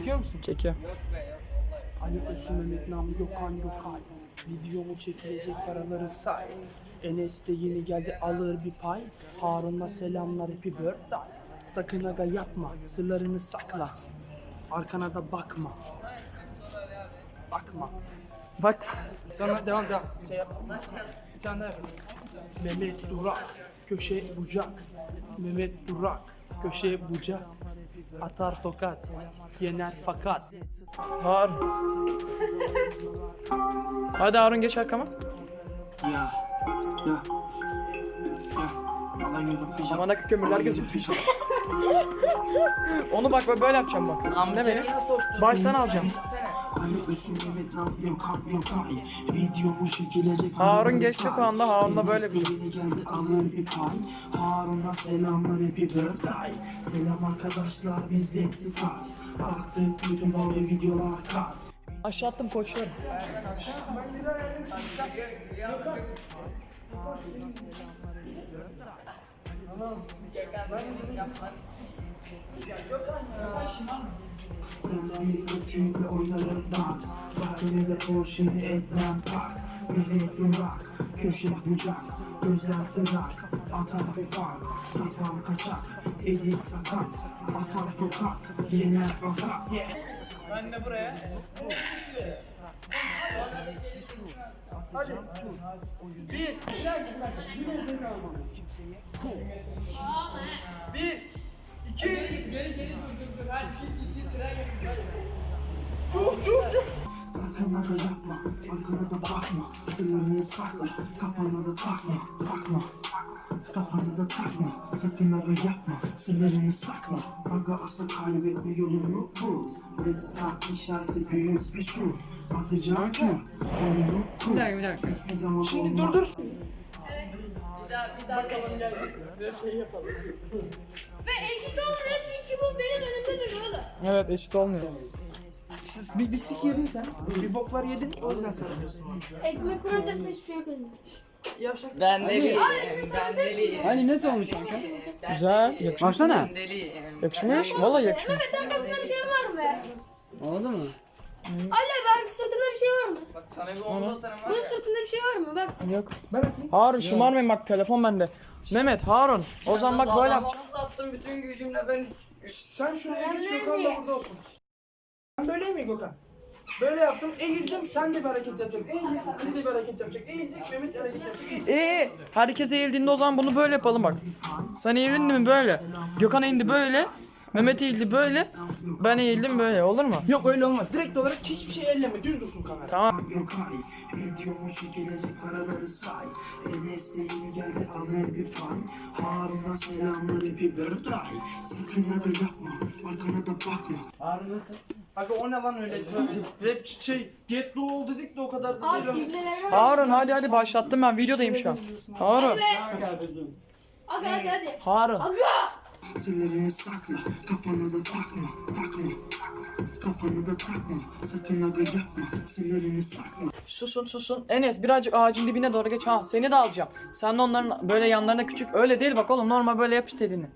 Çekiyor musun? Çekiyor. Ali Özü Mehmet Nam Gökhan Gökay. Videomu çekilecek paraları say. Enes de yeni geldi alır bir pay. Harun'a selamlar happy birthday. Sakın aga yapma sırlarını sakla. Arkana da bakma. Bakma. Bak. Sonra devam devam. Şey yap. Bir tane daha. Mehmet Durak, köşe bucak. Mehmet Durak, köşe bucak. Atar tokat, yener fakat. Harun. Hadi Harun geç arkama. Ya, ya, ya. Allah. Aman akı kömürler gözüküyor. Onu bak böyle yapacağım bak. Ne benim? Baştan alacağım. Ali Özü Mehmet Nam Gökhan Gökay. Videomu çekilecek. Harun geçti şu anda. Harun'da böyle bir şey. Yeni geldi alır bir pay. Harun'a selamlar happy birthday. Selam arkadaşlar biz de Stat. Attık bütün o videolar kat. Aşağı attım koçları. Amerika çünkü oynarım dart yine de Porsche'ni etmem part Millet durak, köşe bucak Gözler tırak, atar bir fark Kafam kaçak, edit sakat Atar tokat, yener fakat Ben de buraya. Bir. Bir. İki. Çuf çuf çuf. Sakın aga yapma, arkana da bakma Sırlarını sakla, kafana da takma Takma, kafana da takma Sakın aga yapma, sırlarını sakla Aga asla kaybetme yolunu bul Red Star işareti büyük bir sur Atacağın tur, yolunu kur Bir dakika bir dakika. Hiçbir zaman Şimdi dur dur. Ve eşit olmuyor çünkü bu benim önümde duruyor oğlum. Evet eşit olmuyor. Bir, bir sik yedin sen, bir boklar yedin o yüzden sarılıyorsun Ekmek şey yok önümde. Yavşak Ben deliyim. Abi Ben deliyim. Hani nasıl olmuş kanka? Güzel. Yakışmış. Baksana. Ben deliyim. Yakışmış. Vallahi yakışmış. Mehmet arkasında bir şey var mı? Oldu mu? Ali belki sırtında bir şey var mı? Bak sana bir omuz atarım var Bunun ya. sırtında bir şey var mı? Bak. Yok. Harun şımarmayın bak telefon bende. Mehmet Harun. O zaman bak böyle yapacağım. omuz attım bütün gücümle ben Sen şuraya geç Gökhan da burada olsun. Ben böyle mi Gökhan? Böyle yaptım, eğildim, sen de bir hareket yapacaksın. Eğileceksin, Ali de bir hareket yapacak. Eğilecek, Mehmet de hareket yapacak. Eğilecek. Ee, herkes eğildiğinde o zaman bunu böyle yapalım bak. Sen eğildin mi böyle? Gökhan eğildi böyle. Mehmet eğildi böyle. Ben eğildim böyle. Olur mu? Yok öyle olmaz. Direkt olarak hiçbir şey elleme, düz dursun kamera. Tamam. Gökay, videomu çekilecek paraları say. Enes de yeni geldi alır bir pay. Harun'a selamlar happy birthday. Sakın aga yapma, arkana da bakma. Harun nasıl? Aga o ne lan öyle? Rap şey, get low dedik de o kadar da Abi değil. ibnelerime bak. Harun hadi hadi başlattım ben. Videodayım şu an. Harun. Hadi be. Hadi hadi hadi. Harun. Aga. Sırlarını sakla, kafana da takma, takma. Kafana da takma, sakın aga yapma. Sırlarını sakla. Susun susun. Enes birazcık ağacın dibine doğru geç. Ha seni de alacağım. Sen de onların böyle yanlarına küçük. Öyle değil bak oğlum normal böyle yap istediğini.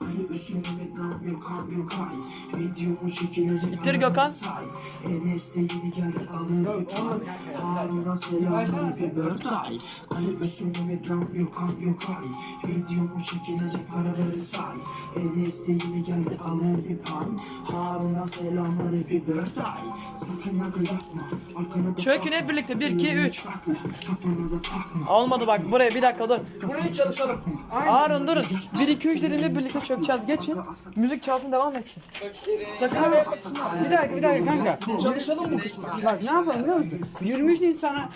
Ali Özüm Mehmet Nam Gökhan Gökay Videomu çekilecek Bitir Gökhan. say. Enes de yeni geldi alır bir pay Harun'a selamlar happy birthday Ali Özüm Mehmet Nam Gökhan Gökay Videomu çekilecek paraları say Enes de yeni geldi alır bir pay Harun'a Sakın yapma arkana da Çökün bakma. hep birlikte. Bir, iki, Sırlarını üç. sakla, Kafana da takma Olmadı bak buraya bir dakika dur. Burayı çalışalım Harun durun. 1 2 3 dediğimde birlikte çökeceğiz. Geçin. Müzik çalsın devam etsin. Sakın yapma Bir dakika bir dakika kanka. Çalışalım bu kısmı Bak ne yapalım biliyor musun? 23 Nisan'a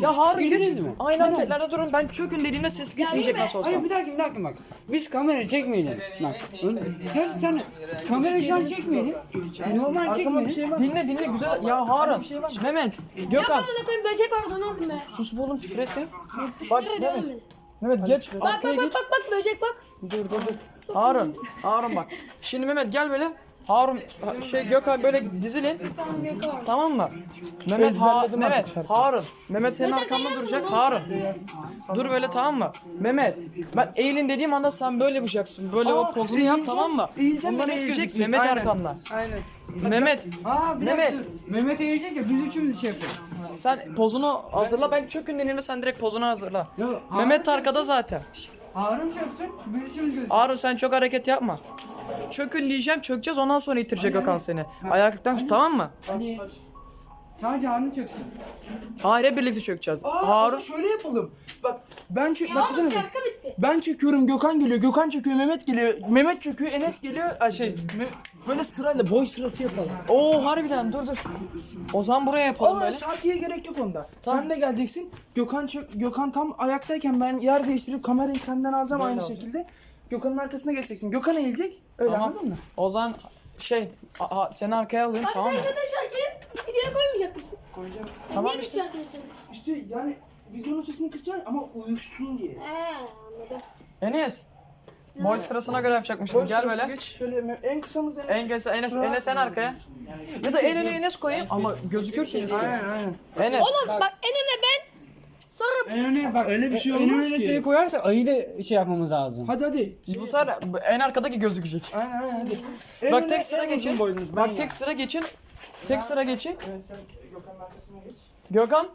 Ya Harun geç. Girdiniz mi? Aynı hareketlerde durun. Ben çökün dediğimde ses gitmeyecek nasıl olsa. Hayır bir dakika bir dakika bak. Biz kamera çekmeyelim. Bak. Gel sen kamera şu an çekmeyelim. Normal çekmeyelim. Dinle dinle güzel. Ya Harun. Mehmet. Yok Gökhan. amına koyayım böcek var onu aldım be. Sus bu oğlum küfür etme. Bak Mehmet. Mehmet geç. Bak bak bak bak böcek bak. Dur dur dur. Harun. Harun bak. Şimdi Mehmet gel böyle. Harun şey Gökhan böyle dizilin. Tamam mı? Mehmet ha Mehmet Harun. Mehmet senin arkanda duracak. Harun. Dur böyle tamam mı? Mehmet ben eğilin dediğim anda sen böyle yapacaksın. Böyle o pozunu yap tamam mı? eğileceğim, Bunlar Mehmet eğilecek gözükecek. Mehmet Aynen. arkanda. Aynen. Mehmet Aa bir Mehmet. dakika. Mehmet eğilecek ya biz üçümüz şey yapıyoruz. sen pozunu hazırla ben çökün denilme sen direkt pozunu hazırla. Yo, Mehmet arkada zaten. Harun çöksün biz üçümüz gözüküyoruz. Harun sen çok hareket yapma. Çökün diyeceğim çökeceğiz ondan sonra itirecek Gökhan seni. Ayaklıktan tut tamam mı? Hadi. Sadece Harun çöksün. Hayır hep birlikte çökeceğiz. Aa, Harun şöyle yapalım. Bak ben çö Ya bak oğlum baksanıza. şarkı bitti. Ben çöküyorum Gökhan geliyor. Gökhan çöküyor Mehmet geliyor. Mehmet çöküyor Enes geliyor. Ay şey Me- böyle sırayla boy sırası yapalım. Oo harbiden dur dur. O zaman buraya yapalım Ama böyle. şarkıya gerek yok onda. Sen de geleceksin. Gökhan çök Gökhan tam ayaktayken ben yer değiştirip kamerayı senden alacağım aynı alacağım. şekilde. Gökhan'ın arkasına geçeceksin. Gökhan eğilecek. Öyle Tamam. anladın mı? O zaman şey a- a- seni arkaya Abi tamam mı? sen zaten şarkıyı videoya koymayacak mısın? Koyacağım. Ben Tamam niye işte. bir şarkı söylüyorum? İşte yani videonun sesini kısacaksın ama uyuşsun diye. He anladım. Enes. Boy sırasına göre yapacakmışız. Gel böyle. Geç şöyle me- en kısamız en. En gelse Enes, Enes en arkaya. Ya da en öne Enes koyayım ama gözükürsünüz. Aynen aynen. Enes. Oğlum bak Enem'le ben sonra En öne bak Öyle bir şey en olmaz öne ki. seni koyarsa ayı da şey yapmamız lazım. Hadi hadi. Bu sefer en arkadaki gözükecek. Aynen aynen hadi. En Bak öne tek sıra en uzun geçin. ben Bak ya. tek sıra geçin. Tek sıra geçin. Evet sen Gökhan'ın arkasına geç. Gökhan.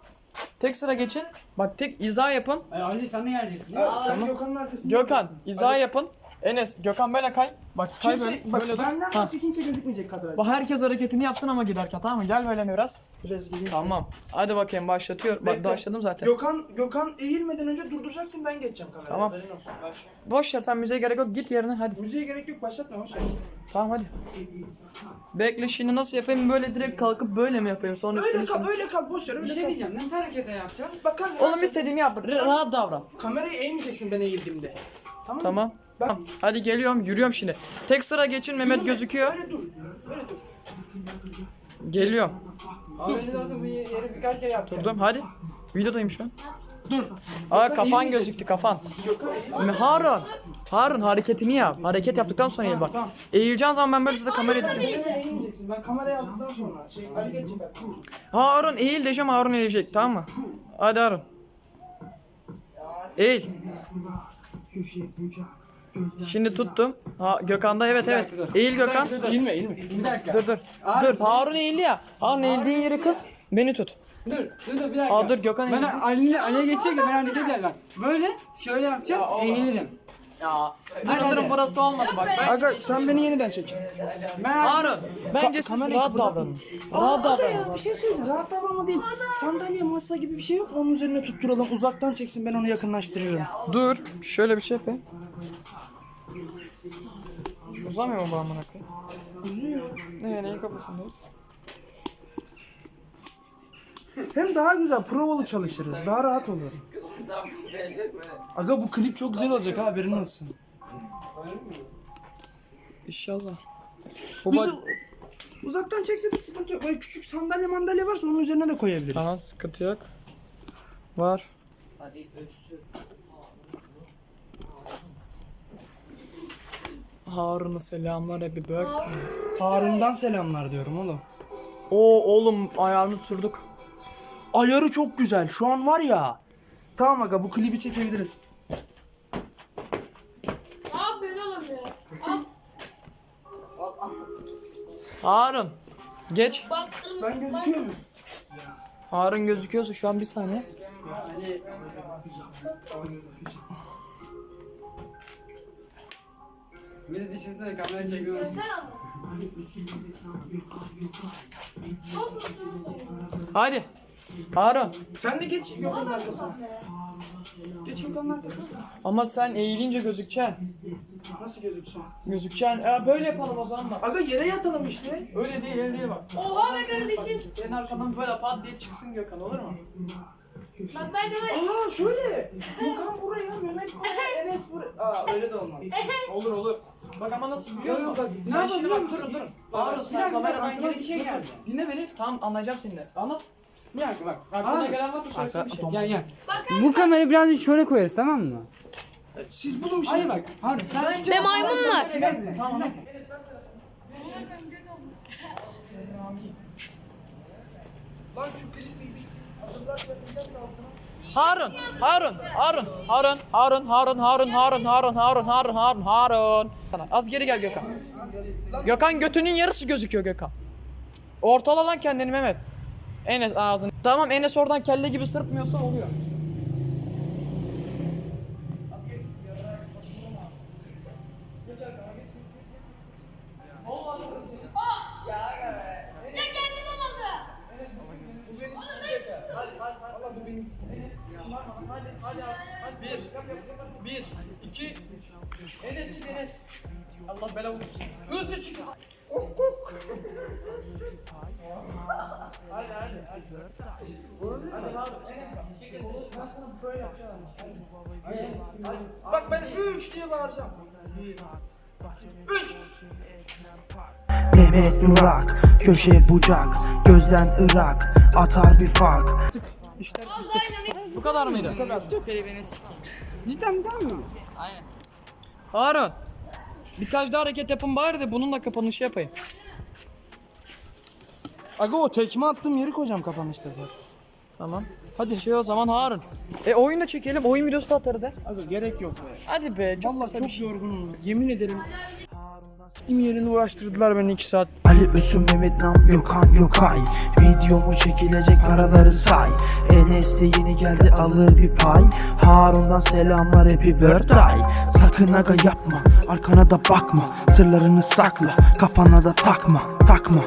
Tek sıra geçin. Bak tek izah yapın. Ali sen de geleceksin. Evet, sen Gökhan'ın arkasına Gökhan geçsin. izah yapın. Enes Gökhan böyle kay. Bak kay Kimse, böyle. bak Böyle dur. benden Ha. başka kimse gözükmeyecek kadar. Bu herkes hareketini yapsın ama giderken tamam mı? Gel böyle biraz. Biraz gideyim. Tamam. Hadi bakayım başlatıyor. Bak Bekle. başladım zaten. Gökhan, Gökhan eğilmeden önce durduracaksın ben geçeceğim kameraya. Tamam. Haberin olsun. Boş ver sen müziğe gerek yok. Git yerine hadi. Müziğe gerek yok başlatma hoş ver. Tamam hadi. Bekle şimdi nasıl yapayım? Böyle direkt kalkıp böyle mi yapayım? Sonra Öyle üstüne kal, üstüne. öyle kal boş ver Bir öyle şey kal. diyeceğim. Nasıl hareket yapacağız? Bak kanka. Oğlum istediğini yap. Rahat davran. Kamerayı eğmeyeceksin ben eğildiğimde. Tamam mı? Tamam. Bak. Tamam. Hadi geliyorum. Yürüyorum şimdi. Tek sıra geçin. Mehmet gözüküyor. Öyle dur. Öyle dur. Geliyorum. Abi biz olsun bu yeri birkaç kere. Durdum. Hadi. Videodayım şu an. Dur. Aa kafan gözüktü kafan. Harun. Harun hareketini yap. Hareket yaptıktan sonra eğil bak. Eğileceğin zaman ben böyle size. Sen eğilmeyeceksin. Ben kamerayı aldıktan sonra şey ben. Dur. Harun eğil diyeceğim Harun eğilecek tamam mı? Hadi Harun. Eğil. Köşe bucak. Şimdi tuttum. Ha Gökhan'da evet evet. Eğil Gökhan. Eğilme eğilme. Bir dakika. Dur dur. Dur Harun eğildi ya. Harun eğildiğin yeri kız. Beni tut. Dur, dur, dur bir dakika. Aa, dur, Gökhan Ben eğildi. Ali'ye Ali'ye geçecek ya ben hareket ederim. Böyle, şöyle yapacağım, eğilirim. Ya. Dur dur burası olmadı bak. Ben... Aga sen beni yeniden çek. Ben Harun. Bence siz kamerayı rahat kıpırdatma. davranın. Rahat Aga davranın. ya bir şey söyle. Rahat davranma değil. Sandalye masa gibi bir şey yok. Onun üzerine tutturalım. Uzaktan çeksin ben onu yakınlaştırırım. Dur. Şöyle bir şey yapayım. Uzamıyor mu bu amına koyayım? Uzuyor. Ne neyin kafasındayız? Hem daha güzel provalı çalışırız. Daha rahat olur. Aga bu klip çok güzel olacak ha haberin olsun. İnşallah. Bu Biz uzaktan çeksek de sıkıntı yok. Böyle küçük sandalye mandalye varsa onun üzerine de koyabiliriz. Tamam sıkıntı yok. Var. Harun'a selamlar happy birthday. Harun'dan selamlar diyorum oğlum. Oo oğlum ayağını tuturduk. Ayarı çok güzel. Şu an var ya. Tamam aga bu klibi çekebiliriz. Ne yapıyorsun oğlum ya? Al. Harun. Geç. Baksın. Ben gözüküyor muyum? Harun gözüküyorsa şu an bir saniye. Bir de düşünsene kamera çekiyorum. Sen al. Hadi. Harun. Sen de geç Gökhan'ın arkasına. Geç Gökhan'ın arkasına. Ama sen eğilince gözükeceksin. Nasıl gözüksün? Gözükeceksin. Ya böyle yapalım o zaman bak. Aga yere yatalım işte. Öyle değil öyle değil bak. Oha be kardeşim. Senin arkadan böyle pat diye çıksın Gökhan olur mu? Bak ben de var. Aa şöyle. Gökhan buraya, Mehmet buraya, Enes buraya. Aa öyle de olmaz. Olur olur. Bak ama nasıl biliyor musun? bak, ne sen yapalım şimdi biliyor bak musun? durun durun. Bir sen kameradan geri bir şey geldi. Dinle beni. Tamam anlayacağım seni de. Anlat. Bir dakika bak. Aklına gelen varsa söylesene bir şey. Gel gel. Bu kamerayı birazcık şöyle koyarız tamam mı? Siz bulun bir şey. Hadi bak. Hadi sen Ve maymunlar. Tamam. Harun, Harun, Harun, Harun, Harun, Harun, Harun, Harun, Harun, Harun, Harun, Harun, Harun. Az geri gel Gökhan. Gökhan götünün yarısı gözüküyor Gökhan. Ortala lan kendini Mehmet. Enes ağzını. Tamam Enes oradan kelle gibi sırpmıyorsa oluyor. Ya kendim olmadı. Bir, bir, iki. Enes çık Enes. Allah bela vursun. Hızlı çık. Kok kok. Hadi hadi hadi. Hadi abi Enes çık. Ben sana böyle yapacağım. Hadi. Hadi. Bak ben üç diye bağıracağım. Üç. Mehmet Durak Köşe bucak Gözden ırak Atar bir fark Bu kadar mıydı? Cidden tamam mı? Harun. Birkaç daha hareket yapın bari de bununla kapanışı yapayım. Aga o tekme attığım yeri koyacağım kapanışta zaten. Tamam. Hadi şey o zaman Harun. E oyun da çekelim. Oyun videosu da atarız ha. Aga gerek yok be. Hadi be. Çok Vallahi kısa bir çok şey. yorgunum. Yemin ederim. Kim yerini uğraştırdılar beni 2 saat. Ali Özüm Mehmet Nam Gökhan Gökay. Videomu çekilecek paraları say. Enes de yeni geldi alır bir pay. Harun'dan selamlar happy birthday. Sakın aga yapma arkana da bakma. Sırlarını sakla kafana da takma Takma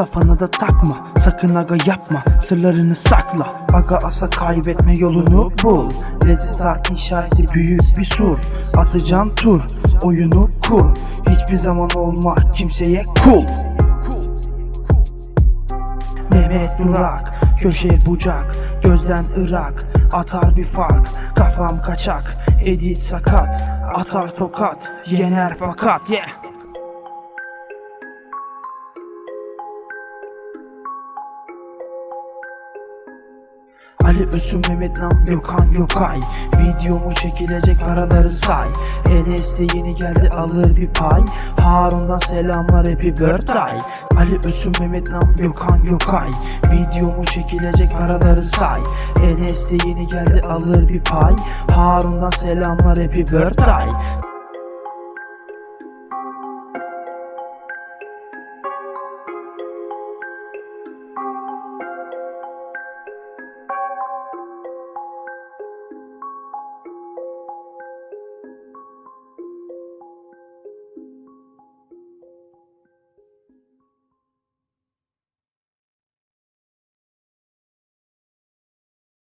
Kafana da takma sakın aga yapma Sırlarını sakla. Aga asa kaybetme yolunu bul. Red Star inşaatı büyük bir sur. Atacan tur oyunu kur. Hiçbir zaman olma kimseye kul. Mehmet Durak Köşe bucak Gözden ırak Atar bir fark Kafam kaçak Edit sakat Atar tokat Yener fakat. Yeah. Ali Özüm Mehmet Nam Gökhan Gökay. Videomu çekilecek paraları say. Enes de yeni geldi alır bir pay. Harun'dan selamlar happy birthday. Ali Özüm Mehmet Nam Gökhan Gökay. Videomu çekilecek paraları say. Enes de yeni geldi alır bir pay. Harun'dan selamlar happy birthday